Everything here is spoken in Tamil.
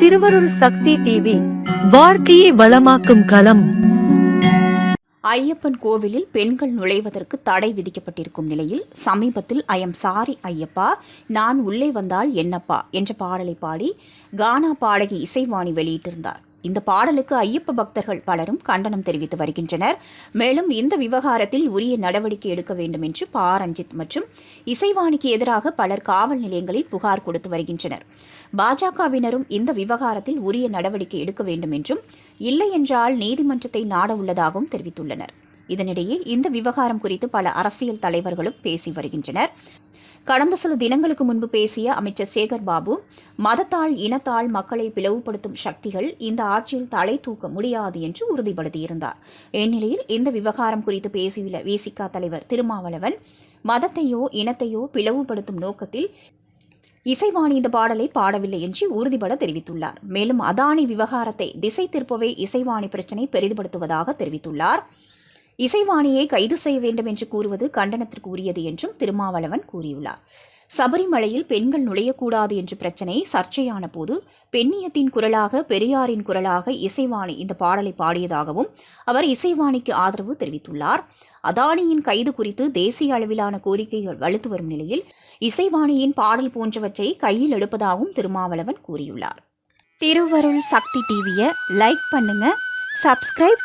திருவருள் சக்தி டிவி வாழ்க்கையை வளமாக்கும் களம். ஐயப்பன் கோவிலில் பெண்கள் நுழைவதற்கு தடை விதிக்கப்பட்டிருக்கும் நிலையில் சமீபத்தில் ஐ எம் சாரி ஐயப்பா நான் உள்ளே வந்தால் என்னப்பா? என்ற பாடலை பாடி கானா பாடகி இசைவாணி வெளியிட்டிருந்தார். இந்த பாடலுக்கு ஐயப்ப பக்தர்கள் பலரும் கண்டனம் தெரிவித்து வருகின்றனர். மேலும் இந்த விவகாரத்தில் உரிய நடவடிக்கை எடுக்க வேண்டும் என்று பா. ரஞ்சித் மற்றும் இசைவாணிக்கு எதிராக பலர் காவல் நிலையங்களில் புகார் கொடுத்து வருகின்றனர். பாஜகவினரும் இந்த விவகாரத்தில் உரிய நடவடிக்கை எடுக்க வேண்டும் என்றும் இல்லை என்றால் நீதிமன்றத்தை நாட உள்ளதாகவும் தெரிவித்துள்ளனர். இதனிடையே இந்த விவகாரம் குறித்து பல அரசியல் தலைவர்களும் பேசி வருகின்றனர். கடந்த சில தினங்களுக்கு முன்பு பேசிய அமைச்சர் சேகர் பாபு மதத்தால் இனத்தால் மக்களை பிளவுபடுத்தும் சக்திகள் இந்த ஆட்சியில் தலை தூக்க முடியாது என்று உறுதிப்படுத்தியிருந்தார். இந்நிலையில் இந்த விவகாரம் குறித்து பேசியுள்ள விசிக தலைவர் திருமாவளவன் மதத்தையோ இனத்தையோ பிளவுபடுத்தும் நோக்கத்தில் இசைவாணி இந்த பாடலை பாடவில்லை என்று உறுதிபட தெரிவித்துள்ளார். மேலும் அதானி விவகாரத்தை திசை திருப்பவே இசைவாணி பிரச்சினை பெரிதுபடுத்துவதாக தெரிவித்துள்ளார். இசைவாணியை கைது செய்ய வேண்டும் என்று கூறுவது கண்டனத்திற்குரியது என்றும் திருமாவளவன் கூறியுள்ளார். சபரிமலையில் பெண்கள் நுழையக்கூடாது என்ற பிரச்சினை சர்ச்சையான போது பெண்ணியத்தின் குரலாக பெரியாரின் குரலாக இசைவாணி இந்த பாடலை பாடியதாகவும் அவர் இசைவாணிக்கு ஆதரவு தெரிவித்துள்ளார். அதானியின் கைது குறித்து தேசிய அளவிலான கோரிக்கைகள் வலுத்து வரும் நிலையில் இசைவாணியின் பாடல் போன்றவற்றை கையில் எடுப்பதாகவும் திருமாவளவன் கூறியுள்ளார். திருவருள் சக்தி டிவியை லைக் பண்ணுங்க சப்ஸ்கிரைப்